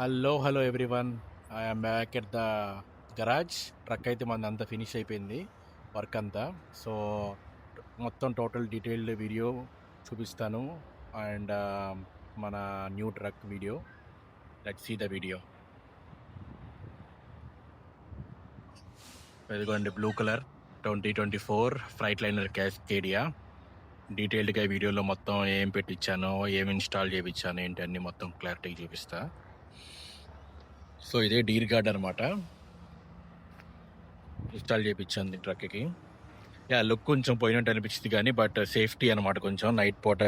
Hello hello everyone I'm back at the garage truck అయితే మన అంతా ఫినిష్ అయిపోయింది. వర్క్ అంతా. సో మొత్తం టోటల్ డీటెయిల్డ్ వీడియో చూపిస్తాను. అండ్ మన new truck video let see the video ఇదిగోండి blue colour twenty twenty four Freightliner Cascadia డీటెయిల్డ్గా వీడియోలో మొత్తం ఏం పెట్టించానో ఏం ఇన్స్టాల్ చేయించాను ఏంటి అన్నీ మొత్తం క్లారిటీ చూపిస్తాను సో ఇదే డీర్ గార్డ్ అనమాట ఇన్స్టాల్ చేయించింది ట్రక్కి. యా లుక్ కొంచెం పోయినట్టు అనిపించింది కానీ బట్ సేఫ్టీ అనమాట కొంచెం. నైట్ పూట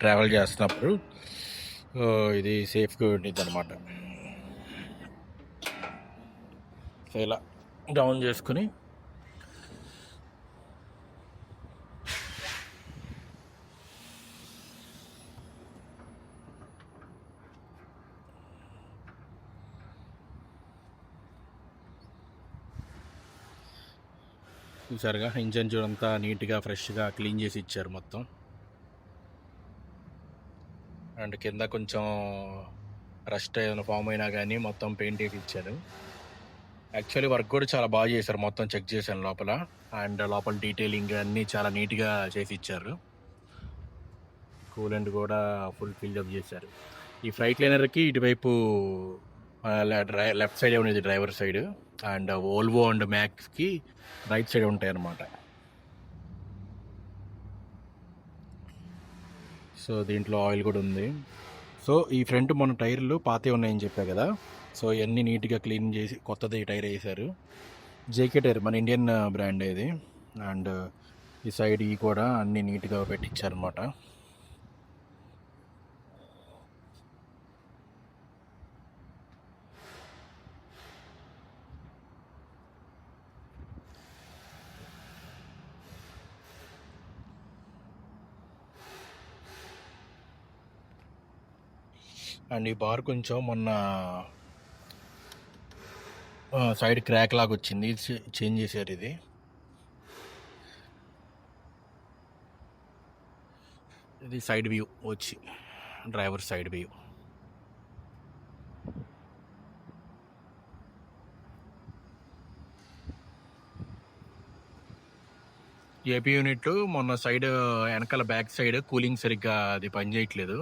ట్రావెల్ చేస్తున్నప్పుడు ఇది సేఫ్గా ఉండిద్ది అనమాట ఇలా డౌన్ చేసుకుని చూసారుగా ఇంజన్ చూడంతా నీట్గా ఫ్రెష్గా క్లీన్ చేసి ఇచ్చారు మొత్తం. అండ్ కింద కొంచెం రస్ట్ ఏమైనా ఫామ్ అయినా కానీ మొత్తం పెయింట్ వేసి ఇచ్చారు. యాక్చువల్లీ వర్క్ కూడా చాలా బాగా చేశారు మొత్తం చెక్ చేశాను లోపల. అండ్ లోపల డీటెయిలింగ్ అన్నీ చాలా నీట్గా చేసి ఇచ్చారు. కూలెంట్ కూడా ఫుల్ ఫిల్అప్ చేశారు. ఈ ఫ్లైట్ లైనర్కి ఇటువైపు లెఫ్ట్ సైడ్ ఉండేది driver side and Volvo and మ్యాక్స్కి right side ఉంటాయి అన్నమాట. సో దీంట్లో ఆయిల్ కూడా ఉంది. సో ఈ ఫ్రంట్ మన టైర్లు పాతే ఉన్నాయని చెప్పా కదా. సో ఇవన్నీ నీట్గా క్లీన్ చేసి కొత్తది టైర్ వేసారు. జేకే టైర్ మన ఇండియన్ బ్రాండ్ ఇది. అండ్ ఈ సైడ్ ఈ కూడా అన్నీ నీట్గా పెట్టించారనమాట అండ్ ఈ బార్ కొంచెం మొన్న సైడ్ క్రాక్ లాగా వచ్చింది. చే- చేంజ్ చేశారు ఇది. ఇది సైడ్ వ్యూ వచ్చి driver side view AP unit మొన్న సైడ్ వెనకాల బ్యాక్ సైడ్ కూలింగ్ సరిగ్గా అది పని చేయట్లేదు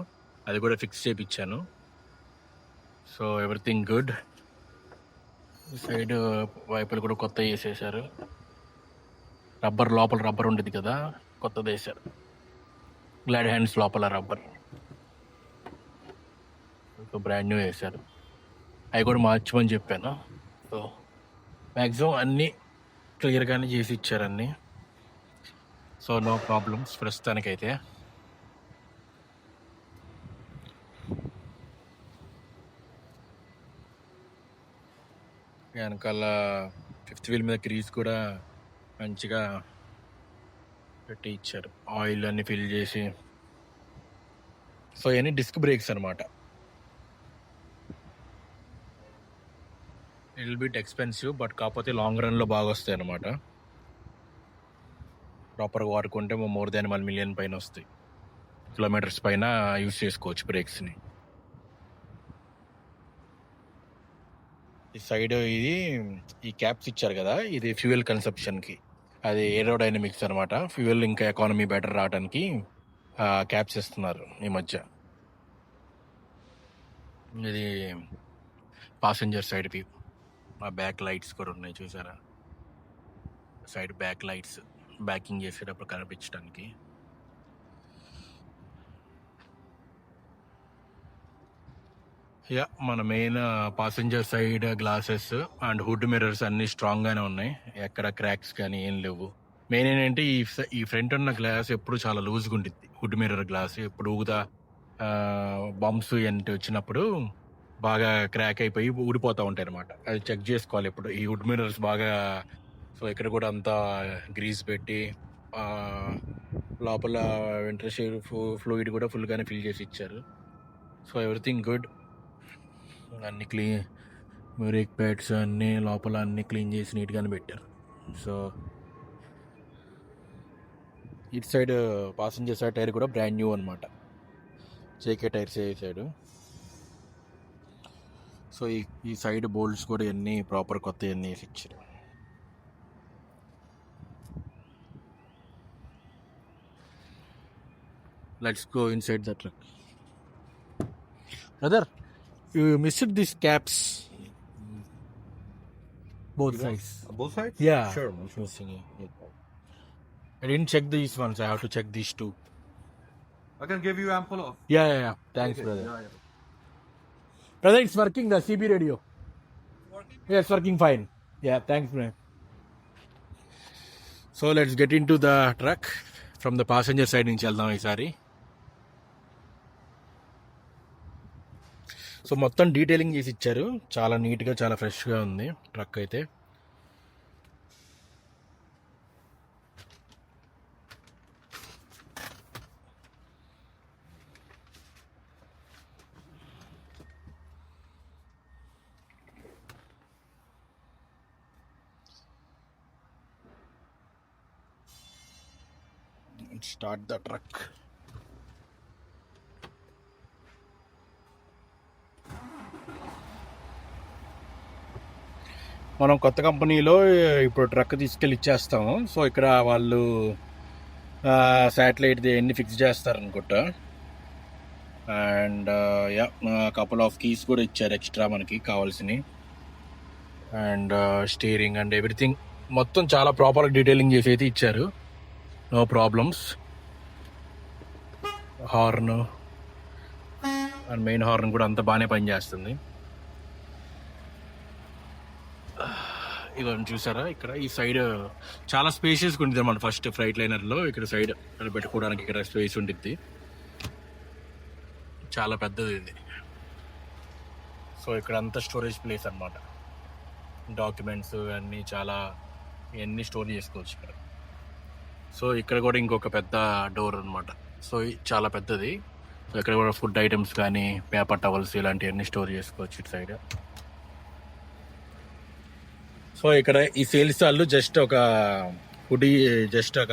అది కూడా ఫిక్స్ చేయించాను సో ఎవ్రీథింగ్ గుడ్ సైడ్ వైపులు కూడా కొత్త వేసేసారు. రబ్బర్ లోపల రబ్బర్ ఉండేది కదా కొత్తది వేసారు. గ్లాడ్ హ్యాండ్స్ లోపల రబ్బర్ సో బ్రాండ్ న్యూ వేశారు అవి కూడా మార్చమని చెప్పాను. సో మ్యాక్సిమం అన్నీ క్లియర్గానే చేసి ఇచ్చారు అన్నీ. సో నో ప్రాబ్లమ్స్ ప్రస్తుతానికైతే. వెనకాల ఫిఫ్త్ వీల్ మీద గ్రీస్ కూడా మంచిగా పెట్టి ఇచ్చారు. ఆయిల్ అన్ని ఫిల్ చేసి. సో ఇవన్నీ డిస్క్ బ్రేక్స్ అనమాట ఇల్ బిట్ ఎక్స్పెన్సివ్ బట్ కాకపోతే లాంగ్ రన్లో బాగా వస్తాయి అనమాట ప్రాపర్గా వాడుకుంటే మోర్ దాన్ వన్ మిలియన్ పైన వస్తాయి. కిలోమీటర్స్ పైన యూస్ చేసుకోవచ్చు బ్రేక్స్ని ఈ సైడ్ ఇది ఈ క్యాప్స్ ఇచ్చారు కదా ఇది ఫ్యూయల్ కన్సప్షన్కి. అది ఏరోడైనమిక్స్ అనమాట ఫ్యూయల్ ఇంకా ఎకానమీ బెటర్ రావడానికి క్యాప్స్ ఇస్తున్నారు ఈ మధ్య. ఇది పాసెంజర్ సైడ్ వ్యూ. ఆ బ్యాక్ లైట్స్ కూడా ఉన్నాయి చూసారా? సైడ్ బ్యాక్ లైట్స్ బ్యాకింగ్ చేసేటప్పుడు కనిపించడానికి యా మన main passenger side glasses and hood mirrors అన్ని స్ట్రాంగ్ గానే ఉన్నాయి. ఎక్కడ క్రాక్స్ కానీ ఏం లేవు. మెయిన్ ఏంటంటే ఈ ఈ ఫ్రంట్ ఉన్న గ్లాస్ ఎప్పుడు చాలా లూజ్గా ఉంటుంది హుడ్ మిర్రర్ గ్లాస్ ఎప్పుడు ఊగుతా బంప్స్ ఏంటి వచ్చినప్పుడు బాగా క్రాక్ అయిపోయి ఊడిపోతూ ఉంటాయి అనమాట అది చెక్ చేసుకోవాలి ఇప్పుడు ఈ వుడ్ మిర్రర్స్ బాగా సో ఇక్కడ కూడా అంతా గ్రీస్ పెట్టి లోపల లోపల వెంట్రషేర్ ఫ్లూయిడ్ కూడా ఫుల్గానే ఫిల్ చేసి ఇచ్చారు. సో ఎవ్రీథింగ్ గుడ్ అన్ని క్లీన్ బ్రేక్ ప్యాడ్స్ అన్నీ లోపల అన్ని క్లీన్ చేసి నీట్గానే పెట్టారు. సో ఇటు సైడ్ పాసింజర్ సైడ్ టైర్ కూడా బ్రాండ్ న్యూ అనమాట జేకే టైర్స్ వేసాడు సో ఈ ఈ సైడ్ బోల్డ్స్ కూడా ఎన్ని ప్రాపర్ కొత్త ఎన్ని వేసి ఇచ్చారు. Let's go inside the truck brother you missed these caps. Both sides. Both sides? Yeah. Sure, man, sure. Missing it. I didn't check these ones. I have to check these two. I can give you ample of. Yeah, yeah, yeah. Thanks, brother. Yeah, yeah. Brother, it's working, the CB radio. Working? Yeah, it's working fine. Yeah, thanks, man. So let's get into the truck from the passenger side in Chalna, sorry. So మొత్తం detailing చేసి ఇచ్చారు. చాలా నీట్గా చాలా ఫ్రెష్గా ఉంది truck అయితే. Start the truck మనం కొత్త కంపెనీలో ఇప్పుడు ట్రక్ తీసుకెళ్ళి ఇచ్చేస్తాము. సో ఇక్కడ వాళ్ళు శాటిలైట్ ఎన్ని fix చేస్తారనుకుంటా. And yeah couple of keys కూడా ఇచ్చారు ఎక్స్ట్రా మనకి కావాల్సినవి. అండ్ స్టీరింగ్ అండ్ ఎవ్రీథింగ్ మొత్తం చాలా ప్రాపర్గా డీటెయిలింగ్ చేసి అయితే ఇచ్చారు. No problems horn and main horn కూడా అంత బాగానే పనిచేస్తుంది. ఇవన్నీ చూసారా? ఇక్కడ ఈ సైడ్ చాలా స్పేషియస్గా ఉంటుంది మన ఫస్ట్ ఫ్లైట్ లైనర్లో ఇక్కడ సైడ్ పెట్టుకోవడానికి ఇక్కడ స్పేస్ ఉంటుంది చాలా పెద్దది ఇది. సో ఇక్కడ అంతా స్టోరేజ్ ప్లేస్ అన్నమాట. డాక్యుమెంట్స్ అన్నీ చాలా ఇవన్నీ స్టోర్ చేసుకోవచ్చు ఇక్కడ. సో ఇక్కడ కూడా ఇంకొక పెద్ద డోర్ అనమాట సో చాలా పెద్దది. సో ఇక్కడ కూడా ఫుడ్ ఐటమ్స్ కానీ పేపర్ టవల్స్ ఇలాంటివన్నీ స్టోర్ చేసుకోవచ్చు ఇటు సైడ్ సో ఇక్కడ ఈ సేల్స్ వాళ్ళు జస్ట్ ఒక గుడి జస్ట్ ఒక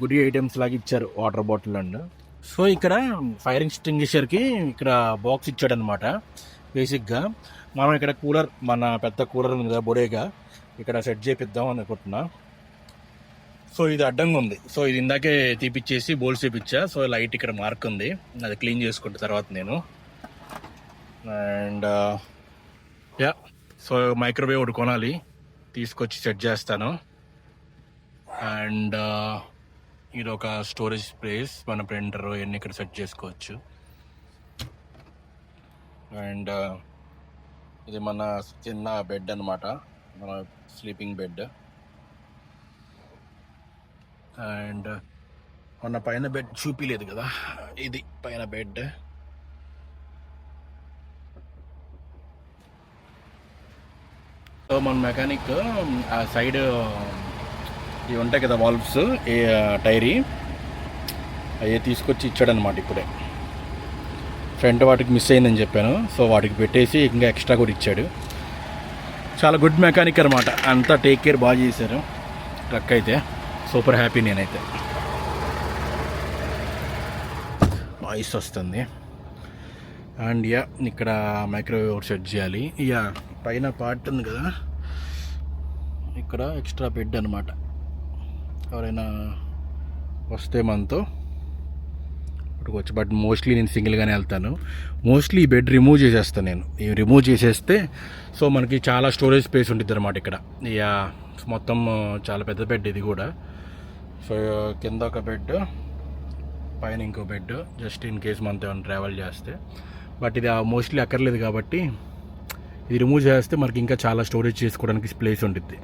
గుడి ఐటమ్స్ లాగా ఇచ్చారు వాటర్ బాటిల్ అండ్. సో ఇక్కడ ఫైర్ ఎక్స్టింగ్విషర్కి ఇక్కడ బాక్స్ ఇచ్చాడు అనమాట బేసిక్గా మనం ఇక్కడ కూలర్ మన పెద్ద కూలర్ ఉంది కదా బొడేగా ఇక్కడ సెట్ చేపిద్దాం అనుకుంటున్నా. సో ఇది అడ్డంగా ఉంది. సో ఇది ఇందాకే తీపిచ్చేసి బోల్స్ తీపిచ్చా సో లైట్ ఇక్కడ మార్క్ ఉంది. అది క్లీన్ చేసుకుంటే తర్వాత నేను. And uh, yeah so microwave ఒకటి కొనాలి. తీసుకొచ్చి సెట్ చేస్తాను. అండ్ ఇది ఒక స్టోరేజ్ ప్లేస్ మన ప్రింటర్ ఇవన్నీ ఇక్కడ సెట్ చేసుకోవచ్చు. అండ్ ఇది మన చిన్న బెడ్ అనమాట మన స్లీపింగ్ బెడ్. అండ్ మొన్న పైన బెడ్ చూపిలేదు కదా. ఇది పైన బెడ్. సో మన మెకానిక్ ఆ సైడ్ ఇవి ఉంటాయి కదా వాల్వ్స్ ఏ టైరీ. అవి తీసుకొచ్చి ఇచ్చాడనమాట ఇప్పుడే. ఫ్రంట్ వాటికి మిస్ అయిందని చెప్పాను. సో వాటికి పెట్టేసి ఇంకా ఎక్స్ట్రా కూడా ఇచ్చాడు. చాలా గుడ్ మెకానిక్ అనమాట అంతా టేక్ కేర్ బాగా చేశారు. ట్రక్ అయితే. సూపర్ హ్యాపీ నేనైతే. వాయిస్ వస్తుంది. అండ్ యా ఇక్కడ మైక్రోవేవ్ సెట్ చేయాలి. యా పైన పార్ట్ ఉంది కదా. ఇక్కడ ఎక్స్ట్రా బెడ్ అనమాట ఎవరైనా వస్తే మనతో. పట్టుకోవచ్చు బట్ మోస్ట్లీ నేను సింగిల్గానే వెళ్తాను. మోస్ట్లీ ఈ బెడ్ రిమూవ్ చేసేస్తాను నేను. ఈ రిమూవ్ చేసేస్తే సో మనకి చాలా స్టోరేజ్ స్పేస్ ఉంటుంది అనమాట ఇక్కడ. ఇక మొత్తం చాలా పెద్ద బెడ్ ఇది కూడా. సో కింద ఒక బెడ్ పైన ఇంకో బెడ్ జస్ట్ ఇన్ కేస్ మనతో ఏమైనా ట్రావెల్ చేస్తే. బట్ ఇది మోస్ట్లీ అక్కర్లేదు కాబట్టి ఇది రిమూవ్ చేస్తే మనకి ఇంకా చాలా స్టోరేజ్ చేసుకోవడానికి ప్లేస్ ఉంటుంది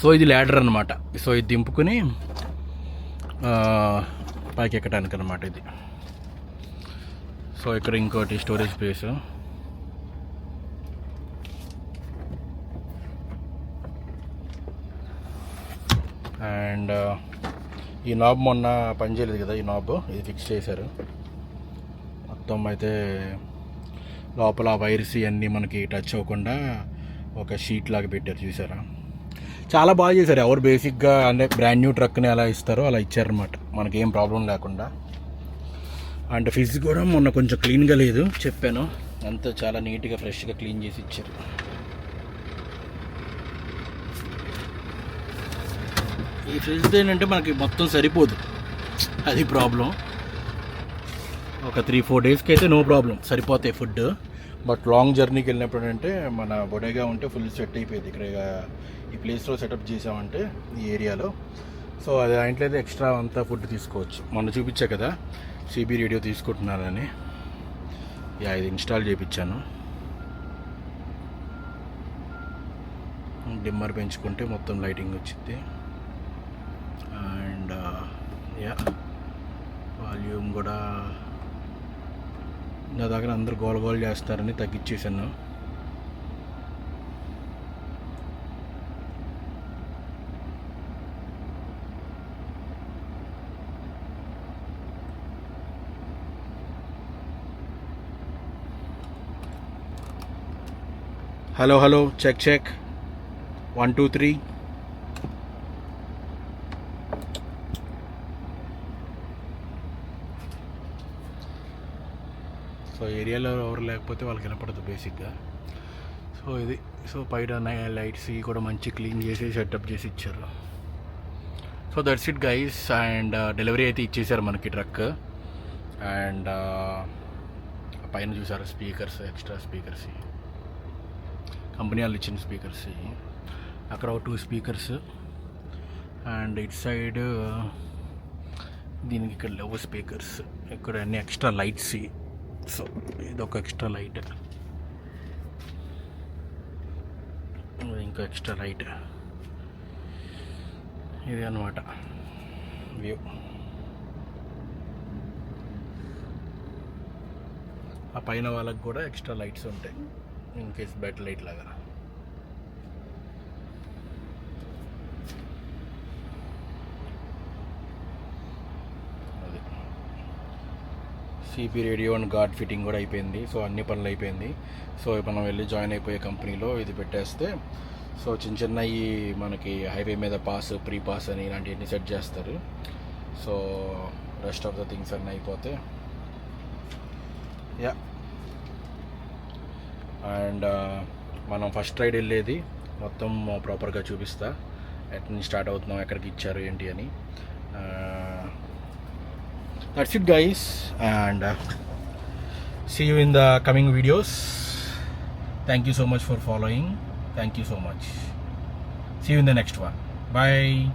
సో ఇది ల్యాడర్ అనమాట సో ఇది దింపుకొని పైకి ఎక్కడానికి అనమాట ఇది. సో ఇక్కడ ఇంకోటి స్టోరేజ్ ప్లేస్ అండ్ ఈ నాబ్ మొన్న పనిచేయలేదు కదా ఈ నాబ్ ఇది ఫిక్స్ చేశారు. మొత్తం అయితే లోపల వైర్స్ ఇవన్నీ మనకి టచ్ అవ్వకుండా ఒక షీట్ లాగా పెట్టారు చూసారా? చాలా బాగా చేశారు. ఎవరు బేసిక్గా అంటే బ్రాండ్ న్యూ ట్రక్ని ఎలా ఇస్తారో అలా ఇచ్చారనమాట మనకి ఏం ప్రాబ్లం లేకుండా. అండ్ ఫిజ్ కూడా మొన్న కొంచెం క్లీన్గా లేదు చెప్పాను. అంతా చాలా నీట్గా ఫ్రెష్గా క్లీన్ చేసి ఇచ్చారు. ఈ ఫ్రిడ్జ్ ఏంటంటే మనకి మొత్తం సరిపోదు. అది ప్రాబ్లం ఒక త్రీ ఫోర్ డేస్కి అయితే నో ప్రాబ్లం సరిపోతాయి ఫుడ్ బట్ లాంగ్ జర్నీకి వెళ్ళినప్పుడు అంటే మన బొడేగా ఉంటే ఫుల్ సెట్ అయిపోయింది. ఇక్కడ ఈ ప్లేస్లో సెటప్ చేసామంటే ఈ ఏరియాలో. సో అది దాంట్లో అయితే ఎక్స్ట్రా అంతా ఫుడ్ తీసుకోవచ్చు. మొన్న చూపించా కదా సిబి రేడియో తీసుకుంటున్నానని యా ఇది ఇన్స్టాల్ చేయించాను డిమ్మర్ పెంచుకుంటే మొత్తం లైటింగ్ వచ్చింది అండ్ యా వాల్యూమ్ కూడా నా దగ్గర అందరు గోల గోల చేస్తారని తగ్గించేసాను hello hello check check. One two three. So ఏరియాలో ఎవరు లేకపోతే వాళ్ళకి వినపడదు బేసిక్గా. సో ఇది సో పైన లైట్స్ ఇవి కూడా మంచి క్లీన్ చేసి సెటప్ చేసి ఇచ్చారు. So that's it guys and delivery అయితే ఇచ్చేసారు మనకి ట్రక్. అండ్ పైన చూసారు స్పీకర్స్ ఎక్స్ట్రా స్పీకర్స్ కంపెనీ వాళ్ళు ఇచ్చిన స్పీకర్స్ అక్కడ ఒక two speakers. And it side దీనికి ఇక్కడ లేవు స్పీకర్స్ ఇక్కడ అన్ని ఎక్స్ట్రా లైట్స్ సో ఇది ఒక ఎక్స్ట్రా లైట్. ఇంకా ఎక్స్ట్రా లైట్. ఇది అనమాట వ్యూ. ఆ పైన వాళ్ళకి కూడా ఎక్స్ట్రా లైట్స్ ఉంటాయి. ఇన్ కేస్ బెడ్ లైట్ లాగా అది CB radio and guard fitting కూడా అయిపోయింది. సో అన్ని పనులు అయిపోయింది. సో మనం వెళ్ళి జాయిన్ అయిపోయే కంపెనీలో ఇది పెట్టేస్తే సో చిన్న చిన్న ఈ మనకి హైవే మీద పాస్ ప్రీ పాస్ అని ఇలాంటివన్నీ సెట్ చేస్తారు. So rest of the things అన్నీ అయిపోతే యా అండ్ uh, మనం ఫస్ట్ రైడ్ వెళ్ళేది మొత్తం ప్రాపర్గా చూపిస్తా. ఎట్ నుంచి స్టార్ట్ అవుతున్నాం ఎక్కడికి ఇచ్చారు ఏంటి అని. Uh, that's it guys and uh, see you in the coming videos. Thank you so much for following. Thank you so much. See you in the next one. Bye.